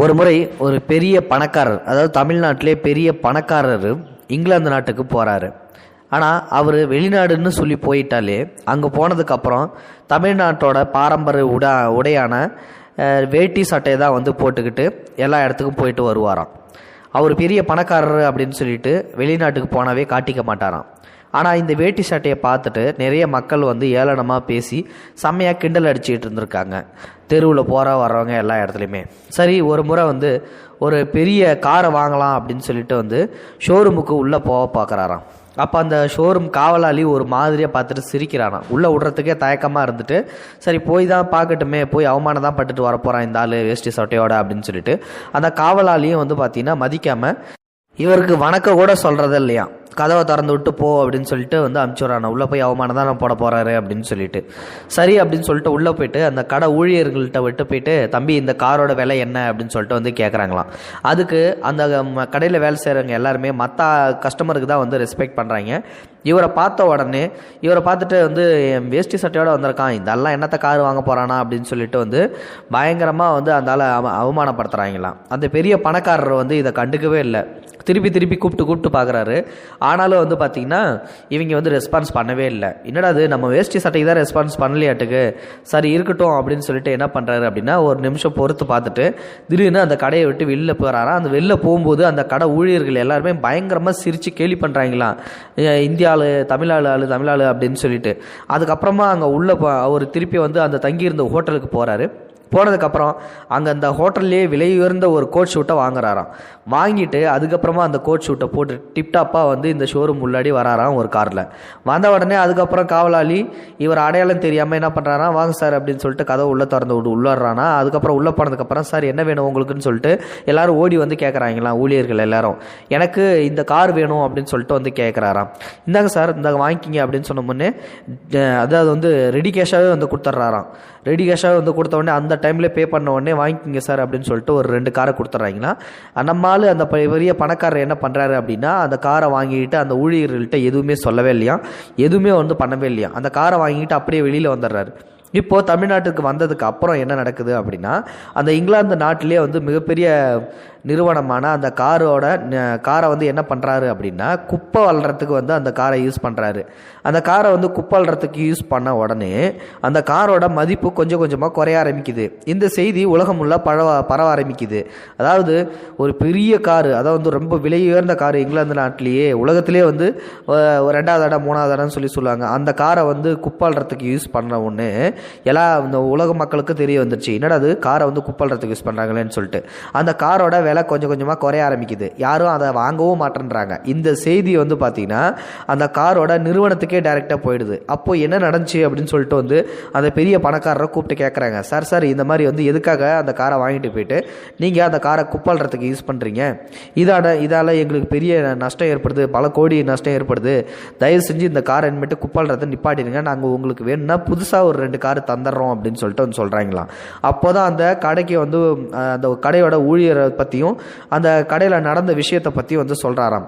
ஒரு முறை ஒரு பெரிய பணக்காரர் அதாவது தமிழ்நாட்டிலே பெரிய பணக்காரர் இங்கிலாந்து நாட்டுக்கு போகிறாரு ஆனால் அவர் வெளிநாடுன்னு சொல்லி போயிட்டாலே அங்கே போனதுக்கப்புறம் தமிழ்நாட்டோட பாரம்பரிய உடா உடையான வேட்டி சட்டையை தான் வந்து போட்டுக்கிட்டு எல்லா இடத்துக்கும் போயிட்டு வருவாராம். அவர் பெரிய பணக்காரர் அப்படின்னு சொல்லிட்டு வெளிநாட்டுக்கு போனாவே காட்டிக்க மாட்டாராம். ஆனால் இந்த வேட்டி சட்டையை பார்த்துட்டு நிறைய மக்கள் வந்து ஏளனமாக பேசி செம்மையாக கிண்டல் அடிச்சுக்கிட்டு இருந்திருக்காங்க. தெருவில் போகிற வர்றவங்க எல்லா இடத்துலையுமே. சரி ஒரு முறை வந்து ஒரு பெரிய காரை வாங்கலாம் அப்படின்னு சொல்லிட்டு வந்து ஷோரூமுக்கு உள்ளே போக பார்க்குறாராம் அப்போ அந்த ஷோரூம் காவலாளி ஒரு மாதிரியாக பார்த்துட்டு சிரிக்கிறானாம். உள்ளே விட்றதுக்கே தயக்கமாக இருந்துட்டு சரி போய் தான் பார்க்கட்டுமே போய் அவமானம் தான் பட்டுட்டு வரப்போகிறான் இந்த ஆள் வேஷ்டி சட்டையோட அப்படின்னு சொல்லிட்டு அந்த காவலாளியும் வந்து பார்த்தீங்கன்னா மதிக்காமல் இவருக்கு வணக்கம் கூட சொல்கிறது இல்லையா கதவை திறந்து விட்டு போ அப்படின்னு சொல்லிட்டு வந்து அனுப்பிச்சுட்றான உள்ளே போய் அவமானம் தான் நான் போட போகிறாரு அப்படின்னு சொல்லிட்டு. சரி அப்படின்னு சொல்லிட்டு உள்ளே போயிட்டு அந்த கடை ஊழியர்கள்ட்ட விட்டு போயிட்டு தம்பி இந்த காரோட விலை என்ன? அப்படின்னு சொல்லிட்டு வந்து கேட்குறாங்களாம் அதுக்கு அந்த கடையில் வேலை செய்கிறவங்க எல்லாருமே மற்ற கஸ்டமருக்கு தான் வந்து ரெஸ்பெக்ட் பண்ணுறாங்க இவரை பார்த்த உடனே இவரை பார்த்துட்டு வந்து என் வேஷ்டி சட்டையோடு வந்திருக்கான். இதெல்லாம் என்னத்த கார் வாங்க போகிறானா அப்படின்னு சொல்லிட்டு வந்து பயங்கரமாக வந்து அந்த அவ அவமானப்படுத்துகிறாங்களாம் அந்த பெரிய பணக்காரர் வந்து இதை கண்டுக்கவே இல்லை. திருப்பி திருப்பி கூப்பிட்டு கூப்பிட்டு பார்க்குறாரு ஆனாலும் வந்து பார்த்தீங்கன்னா இவங்க வந்து ரெஸ்பான்ஸ் பண்ணவே இல்லை. என்னடா அது நம்ம வேஷ்டி சட்டைக்கு தான் ரெஸ்பான்ஸ் பண்ணலையாட்டுக்கு? சரி இருக்கட்டும் அப்படின்னு சொல்லிட்டு என்ன பண்ணுறாரு அப்படின்னா ஒரு நிமிஷம் பொறுத்து பார்த்துட்டு திடீர்னு அந்த கடையை விட்டு வெளில போகிறாரா அந்த வெளில போகும்போது அந்த கடை ஊழியர்கள் எல்லாருமே பயங்கரமாக சிரித்து கேலி பண்ணுறாங்களாம் இந்திய ஆளு தமிழ் ஆளு ஆளு தமிழ் அப்படின்னு சொல்லிட்டு. அதுக்கப்புறமா அங்கே உள்ள அவர் திருப்பி வந்து அந்த தங்கியிருந்த ஹோட்டலுக்கு போகிறாரு போனதுக்கப்புறம் அங்கே அந்த ஹோட்டல்லே விலை உயர்ந்த ஒரு கோட் ஷூட்டை வாங்குறாராம். வாங்கிட்டு அதுக்கப்புறமா அந்த கோட் ஷூட்டை போட்டு டிப்டாப்பாக வந்து இந்த ஷோரூம் முன்னாடி வராராம் ஒரு காரில் வந்த உடனே அதுக்கப்புறம் காவலாளி இவர் அடையாளம் தெரியாமல் என்ன பண்ணுறாராம் வாங்க சார் அப்படின்னு சொல்லிட்டு கதவை உள்ளே திறந்து விட்டு உள்ளாடுறானா அதுக்கப்புறம் உள்ளே போனதுக்கப்புறம் சார் என்ன வேணும் உங்களுக்குன்னு சொல்லிட்டு எல்லாரும் ஓடி வந்து கேட்குறாங்களாம் ஊழியர்கள் எல்லாரும். எனக்கு இந்த கார் வேணும் அப்படின்னு சொல்லிட்டு வந்து கேட்குறாராம் இந்தாங்க சார் இந்தாங்க வாங்கிக்கிங்க அப்படின்னு சொன்ன முன்னே அதாவது வந்து ரெடி கேஷாகவே வந்து கொடுத்துட்றாராம். ரெடி கேஷாக வந்து கொடுத்த உடனே அந்த டைமில் பே பண்ண உடனே வாங்கிக்கிங்க சார் அப்படின்னு சொல்லிட்டு ஒரு ரெண்டு காரை கொடுத்துட்றாங்கன்னா நம்ம ஆள் அந்த பெ- பெரிய பணக்காரர் என்ன பண்ணுறாரு அப்படின்னா அந்த காரை வாங்கிட்டு அந்த ஊழியர்கள்ட்ட எதுவுமே சொல்லவே இல்லையா? எதுவுமே வந்து பண்ணவே இல்லையா? அந்த காரை வாங்கிட்டு அப்படியே வெளியில் வந்துடுறாரு. இப்போது தமிழ்நாட்டுக்கு வந்ததுக்கு அப்புறம் என்ன நடக்குது அப்படின்னா அந்த இங்கிலாந்து நாட்டிலே வந்து மிகப்பெரிய நிறுவனமான அந்த காரோட காரை வந்து என்ன பண்ணுறாரு அப்படின்னா குப்பை வளர்கிறதுக்கு வந்து அந்த காரை யூஸ் பண்ணுறாரு அந்த காரை வந்து குப்பை வளர்கிறதுக்கு யூஸ் பண்ண உடனே அந்த காரோட மதிப்பு கொஞ்சம் கொஞ்சமாக குறைய ஆரம்பிக்குது. இந்த செய்தி உலகம் உள்ள பரவ பரவ ஆரம்பிக்குது. அதாவது ஒரு பெரிய காரு அதாவது வந்து ரொம்ப விலை உயர்ந்த காரு இங்கிலாந்து நாட்டிலேயே உலகத்திலே வந்து ஒரு ரெண்டாவது இடம் மூணாவது இடம்னு சொல்லி சொல்லுவாங்க. அந்த காரை வந்து குப்பாளுறதுக்கு யூஸ் பண்ண ஒன்று எல்லா இந்த உலக மக்களுக்கு தெரிய வந்துருச்சு. என்னடா அது காரை வந்து குப்பாளுறதுக்கு யூஸ் பண்ணுறாங்களேன்னு சொல்லிட்டு. அந்த காரோட விலை கொஞ்சம் கொஞ்சமாக குறைய ஆரம்பிக்குது. யாரும் அதை வாங்கவும் மாட்டேன்றாங்க. இந்த செய்தி வந்து பார்த்தீங்கன்னா அந்த காரோட நிறுவனத்துக்கே டைரெக்டாக போயிடுது. அப்போ என்ன நடந்துச்சு அப்படின்னு சொல்லிட்டு வந்து அந்த பெரிய பணக்காரரை கூப்பிட்டு கேட்குறாங்க சார் சார் இந்த மாதிரி வந்து எதுக்காக அந்த காரை வாங்கிட்டு போயிட்டு நீங்கள் அந்த காரை குப்பாளுறதுக்கு யூஸ் பண்ணுறீங்க இதோட இதால் எங்களுக்கு பெரிய நஷ்டம் ஏற்படுது. பல கோடி நஷ்டம் ஏற்படுது. தயவு செஞ்சு இந்த காரை இனிமேட்டு குப்பாளுறதை நிப்பாட்டிடுங்க. நாங்கள் உங்களுக்கு வேணும்னா புதுசாக ஒரு ரெண்டு கார் தந்துடுறோம் அப்படின்னு சொல்லிட்டு வந்து சொல்கிறாங்களாம் அப்போ தான் அந்த கடைக்கு வந்து அந்த கடையோட ஊழியரை பற்றி பற்றியும் அந்த கடையில் நடந்த விஷயத்தை பற்றியும் வந்து சொல்கிறாராம்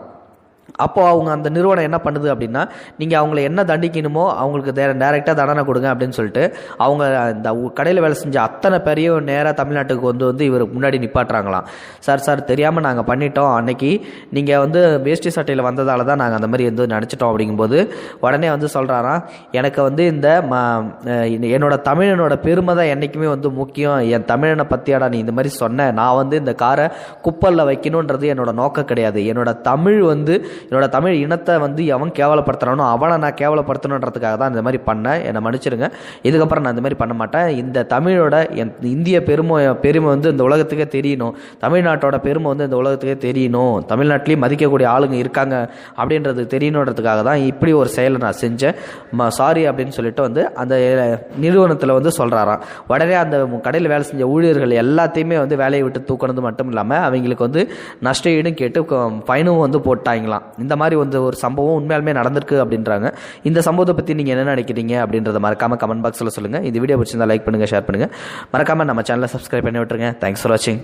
அப்போது அவங்க அந்த நிறுவனம் என்ன பண்ணுது அப்படின்னா நீங்கள் அவங்கள என்ன தண்டிக்கணுமோ அவங்களுக்கு தே டேரெக்டாக தண்டனை கொடுங்க அப்படின்னு சொல்லிட்டு அவங்க இந்த கடையில் வேலை செஞ்ச அத்தனை பேரையும் நேராக தமிழ்நாட்டுக்கு வந்து வந்து இவர் முன்னாடி நிப்பாட்டுறாங்களாம். சார் சார் தெரியாமல் நாங்கள் பண்ணிட்டோம். அன்னைக்கு நீங்கள் வந்து வேஷ்டி சட்டையில் வந்ததால தான் நாங்கள் அந்த மாதிரி வந்து நினச்சிட்டோம் அப்படிங்கும்போது உடனே வந்து சொல்கிறாராம் எனக்கு வந்து இந்த ம என்னோட தமிழனோட பெருமை தான் என்றைக்குமே வந்து முக்கியம். என் தமிழனை பற்றியாடா நீ இந்த மாதிரி சொன்ன. நான் வந்து இந்த காரை குப்பலில் வைக்கணுன்றது என்னோட நோக்கம் கிடையாது. என்னோட தமிழ் வந்து என்னோட தமிழ் இனத்தை வந்து எவன் கேவலப்படுத்துறானோ அவனை நான் கேவலப்படுத்தணுன்றதுக்காக தான் இந்த மாதிரி பண்ணேன். என்னை மன்னிச்சிருங்க. இதுக்கப்புறம் நான் இந்த மாதிரி பண்ண மாட்டேன். இந்த தமிழோட என் இந்திய பெருமை பெருமை வந்து இந்த உலகத்துக்கே தெரியணும். தமிழ்நாட்டோட பெருமை வந்து இந்த உலகத்துக்கே தெரியணும். தமிழ்நாட்டிலேயே மதிக்கக்கூடிய ஆளுங்க இருக்காங்க அப்படின்றது தெரியணுன்றதுக்காக தான் இப்படி ஒரு செயலை நான் செஞ்சேன். சாரி அப்படின்னு சொல்லிட்டு வந்து அந்த நிறுவனத்தில் வந்து சொல்கிறாராம் உடனே அந்த கடையில் வேலை செஞ்ச ஊழியர்கள் எல்லாத்தையுமே வந்து வேலையை விட்டு தூக்கினது மட்டும் இல்லாமல் அவங்களுக்கு வந்து நஷ்ட ஈடும் கேட்டு ஃபைனும் வந்து போட்டாங்களாம். இந்த மாதிரி வந்து ஒரு சம்பவம் உண்மையாலுமே நடந்திருக்கு அப்படின்றாங்க. இந்த சம்பவத்தை பற்றி நீங்கள் என்ன நினைக்கிறீங்க அப்படின்றத மறக்காமல் கமெண்ட் பாக்ஸில் சொல்லுங்கள் இந்த வீடியோ பிடிச்சிருந்தா லைக் பண்ணுங்கள் ஷேர் பண்ணுங்கள் மறக்காமல் நம்ம சேனலை சப்ஸ்கிரைப் பண்ணி விட்டுருங்க. தேங்க்ஸ் ஃபார் வாட்சிங்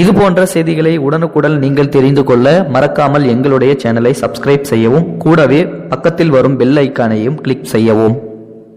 இது போன்ற செய்திகளை உடனுக்குடன் நீங்கள் தெரிந்து கொள்ள மறக்காமல் எங்களுடைய சேனலை சப்ஸ்கிரைப் செய்யவும் கூடவே பக்கத்தில் வரும் பெல் ஐக்கானையும் கிளிக் செய்யவும்.